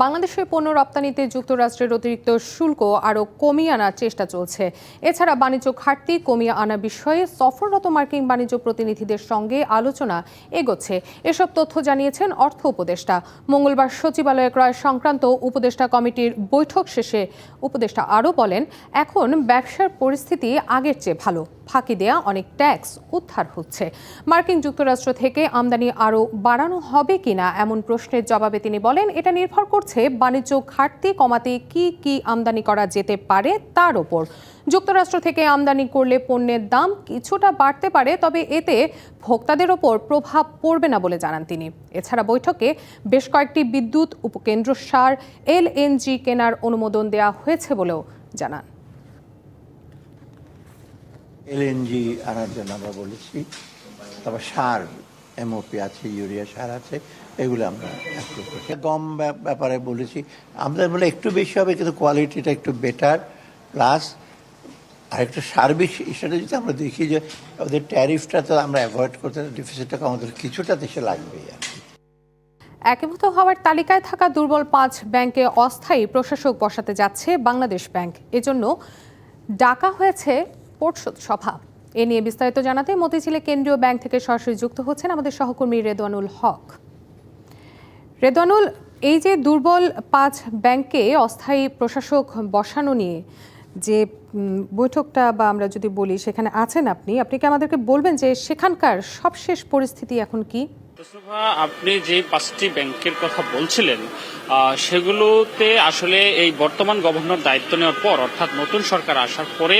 বাংলাদেশের পণ্য রপ্তানিতে যুক্তরাষ্ট্রের অতিরিক্ত শুল্ক আরও কমিয়ে আনার চেষ্টা চলছে। এছাড়া বাণিজ্য ঘাটতি কমিয়ে আনা বিষয়ে সফররত মার্কিন বাণিজ্য প্রতিনিধিদের সঙ্গে আলোচনা এগোচ্ছে। এসব তথ্য জানিয়েছেন অর্থ উপদেষ্টা। মঙ্গলবার সচিবালয়ে ক্রয় সংক্রান্ত উপদেষ্টা কমিটির বৈঠক শেষে উপদেষ্টা আরও বলেন, এখন ব্যবসার পরিস্থিতি আগের চেয়ে ভালো। ফাঁকি দেয়া অনেক ট্যাক্স উদ্ধার হচ্ছে। মার্কিন যুক্তরাষ্ট্র থেকে আমদানি আরও বাড়ানো হবে কিনা এমন প্রশ্নের জবাবে তিনি বলেন, এটা নির্ভর করছে, বাণিজ্য ঘাটতি কমাতে কি কি আমদানি করা যেতে পারে তার ওপর। যুক্তরাষ্ট্র থেকে আমদানি করলে পণ্যের দাম কিছুটা বাড়তে পারে, তবে এতে ভোক্তাদের ওপর প্রভাব পড়বে না বলে জানান তিনি। এছাড়া বৈঠকে বেশ কয়েকটি বিদ্যুৎ উপকেন্দ্র সার এলএনজি কেনার অনুমোদন দেওয়া হয়েছে বলেও জানান। এলএনজি আনার জন্য আমরা বলেছি, তারপর সার এমওপি আছে ইউরিয়া সার আছে, এগুলো আমরা গম ব্যাপারে বলেছি। আমাদের বলে একটু বেশি হবে, কিন্তু কোয়ালিটিটা একটু বেটার প্লাস আরেকটু সার্ভিস হিসেবে যদি আমরা দেখি যে ওদের ট্যারিফটা তো আমরা অ্যাভয়েড করতে ডিফিসিটটা আমাদের কিছুটা দেশে লাগবেই। একীভূত হওয়ার তালিকায় থাকা দুর্বল পাঁচ ব্যাংকে অস্থায়ী প্রশাসক বসাতে যাচ্ছে বাংলাদেশ ব্যাংক। এজন্য ডাকা হয়েছে পর্ষদ সভা। এ নিয়ে বিস্তারিত জানাতে মতিঝিলে কেন্দ্রীয় ব্যাংক থেকে সরাসরি যুক্ত হচ্ছেন আমাদের সহকর্মী রেদওয়ানুল হক। রেদওয়ানুল এই যে দুর্বল পাঁচ ব্যাংকে অস্থায়ী প্রশাসক বসানো নিয়ে যে বৈঠকটা বা আমরা যদি বলি সেখানে আছেন আপনি আপনি কি আমাদেরকে বলবেন যে সেখানকার সবশেষ পরিস্থিতি এখন কি? আপনি যে পাঁচটি ব্যাংকের কথা বলছিলেন সেগুলোতে আসলে এই বর্তমান গভর্নর দায়িত্ব নেওয়ার পর, অর্থাৎ নতুন সরকার আসার পরে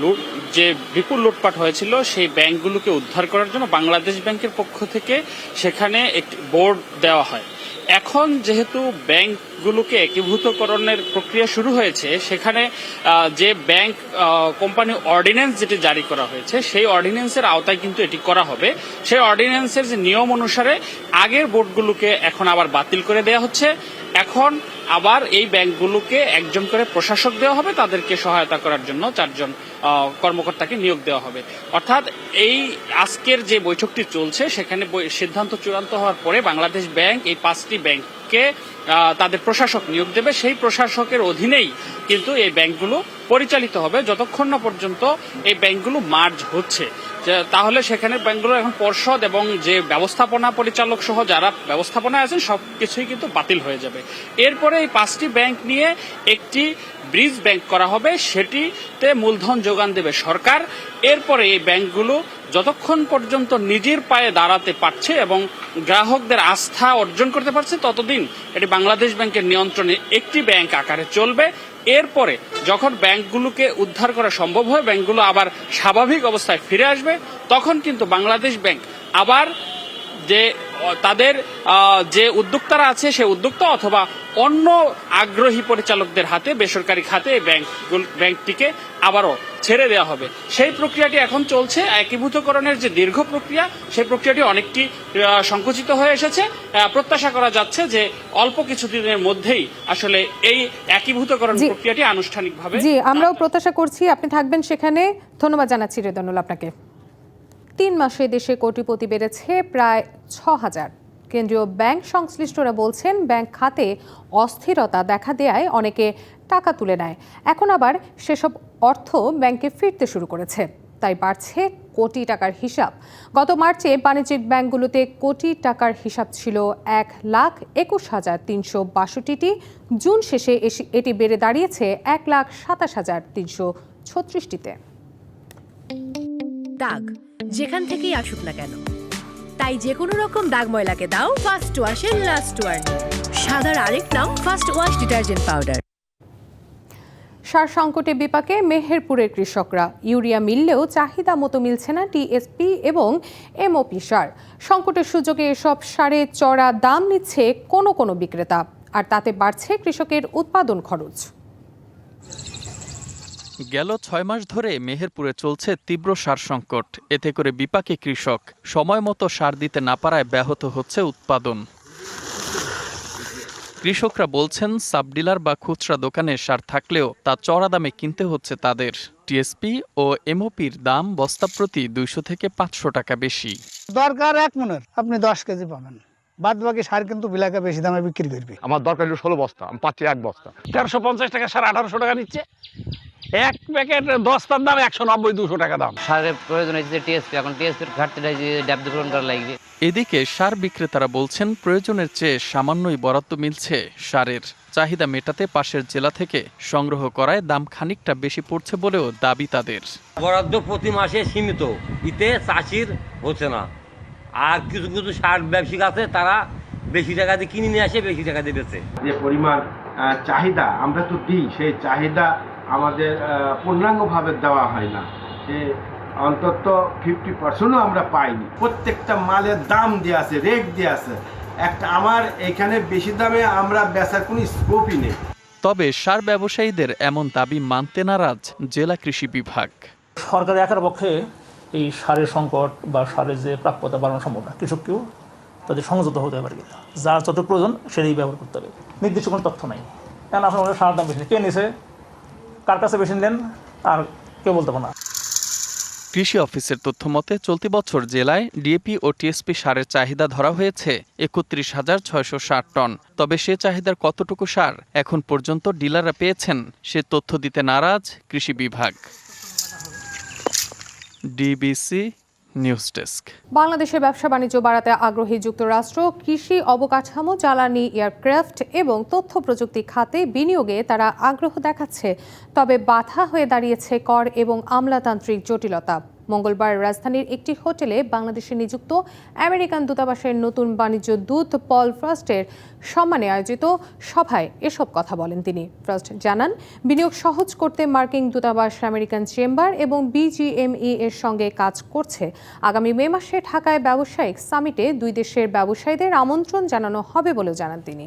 লুট, যে বিপুল লুটপাট হয়েছিল, সেই ব্যাংকগুলোকে উদ্ধার করার জন্য বাংলাদেশ ব্যাংকের পক্ষ থেকে সেখানে একটি বোর্ড দেওয়া হয়। এখন যেহেতু ব্যাংকগুলোকে একীভূতকরণের প্রক্রিয়া শুরু হয়েছে, সেখানে যে ব্যাংক কোম্পানি অর্ডিন্যান্স যেটি জারি করা হয়েছে, সেই অর্ডিন্যান্সের আওতায় কিন্তু এটি করা হবে। সেই অর্ডিন্যান্সের যে নিয়ম অনুসারে আগের বোর্ডগুলোকে এখন আবার বাতিল করে দেওয়া হচ্ছে। এখন আবার এই ব্যাংকগুলোকে একজন করে প্রশাসক দেওয়া হবে, তাদেরকে সহায়তা করার জন্য চারজন কর্মকর্তাকে নিয়োগ দেওয়া হবে। অর্থাৎ এই আজকের যে বৈঠকটি চলছে, সেখানে সিদ্ধান্ত চূড়ান্ত হওয়ার পরে বাংলাদেশ ব্যাংক এই পাঁচটি ব্যাংককে আহ, তাদের প্রশাসক নিয়োগ দেবে। সেই প্রশাসকের অধীনেই কিন্তু এই ব্যাংকগুলো পরিচালিত হবে। যতক্ষণ না পর্যন্ত এই ব্যাংকগুলো মার্জ হচ্ছে। তাহলে সেখানে ব্যাংকগুলো এখন পর্ষদ এবং যে ব্যবস্থাপনা পরিচালক সহ যারা ব্যবস্থাপনায় আছেন সবকিছুই কিন্তু বাতিল হয়ে যাবে। এরপরে এই পাঁচটি ব্যাংক নিয়ে একটি ব্রিজ ব্যাংক করা হবে। সেটিতে মূলধন যোগান দেবে সরকার। এরপরে এই ব্যাংকগুলো যতক্ষণ পর্যন্ত নিজের পায়ে দাঁড়াতে পারছে এবং গ্রাহকদের আস্থা অর্জন করতে পারছে, ততদিন এটি বাংলাদেশ ব্যাংকের নিয়ন্ত্রণে একটি ব্যাংক আকারে চলবে। এরপরে যখন ব্যাংকগুলোকে উদ্ধার করা সম্ভব হয়, ব্যাংকগুলো আবার স্বাভাবিক অবস্থায় ফিরে আসবে, তখন কিন্তু বাংলাদেশ ব্যাংক আবার যে তাদের যে উদ্যোক্তারা আছে সেই উদ্যোক্তা অথবা অন্য আগ্রহী পরিচালকদের হাতে বেসরকারি খাতে ব্যাংক ব্যাংকটিকে আবারও ছেড়ে দেওয়া হবে। সেই প্রক্রিয়াটি এখন চলছে। একীভূতকরণের যে দীর্ঘ প্রক্রিয়া সেই প্রক্রিয়াটি অনেকটি সংকুচিত হয়ে এসেছে। প্রত্যাশা করা যাচ্ছে যে অল্প কিছুদিনের মধ্যেই আসলে এই একীভূতকরণ। প্রক্রিয়াটি আনুষ্ঠানিকভাবে জি আমরাও প্রত্যাশা করছি। আপনি থাকবেন সেখানে। ধন্যবাদ জানাচ্ছি রেদনুল আপনাকে। তিন মাসে দেশে কোটিপতি বেড়েছে প্রায় ছ হাজার কেন্দ্রীয় ব্যাংক সংশ্লিষ্টরা বলছেন, ব্যাংক খাতে অস্থিরতা দেখা দেয়ায় অনেকে টাকা তুলে নেয়। এখন আবার সেসব অর্থ ব্যাংকে ফিরতে শুরু করেছে। তাই বাড়ছে কোটি টাকার হিসাব। গত মার্চে বাণিজ্যিক ব্যাংকগুলোতে কোটি টাকার হিসাব ছিল এক লাখ একুশ হাজার তিনশো বাষট্টিটি। জুন শেষে এটি বেড়ে দাঁড়িয়েছে এক লাখ সাতাশ হাজার তিনশো ছত্রিশটিতে। দাগ, যেখান থেকেই আসুক না কেন। তাই যে কোনো রকম দাগ ময়লাকে দাও ফার্স্ট ওয়াশের লাস্ট ওয়ার্নিং সাদার আরেক নাম ফার্স্ট ওয়াশ ডিটারজেন্ট পাউডার সার সংকটে বিপাকে মেহেরপুরের কৃষকরা। ইউরিয়া মিললেও চাহিদা মতো মিলছে না টিএসপি এবং এমওপি সার। সংকটের সুযোগে এসব সারে চড়া দাম নিচ্ছে কোনো কোনো বিক্রেতা। আর তাতে বাড়ছে কৃষকের উৎপাদন খরচ। গেল ছয় মাস ধরে মেহেরপুরে চলছে তীব্র সার সংকট। এতে করে বিপাকে কৃষক। সময় মতো সার দিতে না পারায় ব্যাহত হচ্ছে উৎপাদন। কৃষকরা বলছেন সাবডিলার বা খুচরা দোকানে সার থাকলেও তা চড়া দামে কিনতে হচ্ছে তাদের। টিএসপি ও এমওপির দাম বস্তা প্রতি দুইশো থেকে পাঁচশো টাকা বেশি। দরকার এক মনের। আপনি দশ কেজি পাবেন। বাদ বাকি সার কিন্তু বিলাকে বেশি দামে বিক্রি করবে। আমার দরকার হলো ষোলো বস্তা। আমি পাচ্ছি এক বস্তা। তেরোশো পঞ্চাশ টাকা সার আঠারোশো টাকা নিচ্ছে। এক প্যাকেট দশটার দাম একশো নব্বই দুশো টাকা দাম। সারের প্রয়োজন হয়েছে টিএসপি এখন টিএসপির ঘাটতিটা পূরণ করা লাগবে। এদিকে সার বিক্রেতারা বলছেন প্রয়োজনের চেয়ে সামান্যই বরাদ্দ মিলছে। সারের চাহিদা মেটাতে পাশের জেলা থেকে সংগ্রহ করায় দাম খানিকটা বেশি পড়ছে বলেও দাবি তাদের। বরাদ্দ প্রতি মাসে সীমিত। ইতে চাষির হচ্ছে না। আর কিছু কিছু সার ব্যবসায়িক আছে তারা বেশি টাকা দিয়ে কিনে নিয়ে আসে বেশি টাকা দিয়ে বেচে। যে পরিমাণ চাহিদা আমরা তো দিই সেই চাহিদা আমাদের পূর্ণাঙ্গভাবে দেওয়া হয় না। যে অন্তত ফিফটি পার্সেন্টও আমরা পাইনি। প্রত্যেকটা মালের দাম দেওয়া আছে রেট দেওয়া আছে। একটা আমার এখানে বেশি দামে আমরা বেচার কোনো স্কোপই নেই। তবে সার ব্যবসায়ীদের এমন দাবি মানতে নারাজ জেলা কৃষি বিভাগ। সরকার একার পক্ষে এই সারের সংকট বা সারের যে প্রাপ্যতা বাড়ানো সম্ভব না কৃষককেও তাদের সংযত হতে আর যার যত প্রয়োজন সেটাই ব্যবহার করতে হবে। নির্দিষ্ট কোনো তথ্য নাই। কেন আসলে আমাদের সার দাম বেশি কে নিছে? কার কাছে বেশি নিলেন আর কেউ বলতে পারে না। কৃষি অফিসের তথ্য মতে চলতি বছর জেলায় ডিএপি ও টিএসপি সারের চাহিদা ধরা হয়েছে একত্রিশ হাজার ছয়শো ষাট টন। তবে সে চাহিদার কতটুকু সার এখন পর্যন্ত ডিলাররা পেয়েছেন, সে তথ্য দিতে নারাজ কৃষি বিভাগ। DBC news desk. বাংলাদেশের ব্যবসা বাণিজ্য বাড়াতে আগ্রহী যুক্তরাষ্ট্র, কৃষি অবকাঠামো, জ্বালানি, এয়ারক্রাফট এবং তথ্য প্রযুক্তি খাতে বিনিয়োগে তারা আগ্রহ দেখাচ্ছে। তবে বাধা হয়ে দাঁড়িয়েছে কর এবং আমলাতান্ত্রিক জটিলতা। মঙ্গলবার রাজধানীর একটি হোটেলে বাংলাদেশে নিযুক্ত আমেরিকান দূতাবাসের নতুন বাণিজ্য দূত পল ফ্রস্টের সম্মানে আয়োজিত সভায় এসব কথা বলেন তিনি। ফ্রস্ট জানান, বিনিয়োগ সহজ করতে মার্কিন দূতাবাস আমেরিকান চেম্বার এবং বিজিএমই এর সঙ্গে কাজ করছে। আগামী মে মাসে ঢাকায় ব্যবসায়িক সামিটে দুই দেশের ব্যবসায়ীদের আমন্ত্রণ জানানো হবে বলেও জানান তিনি।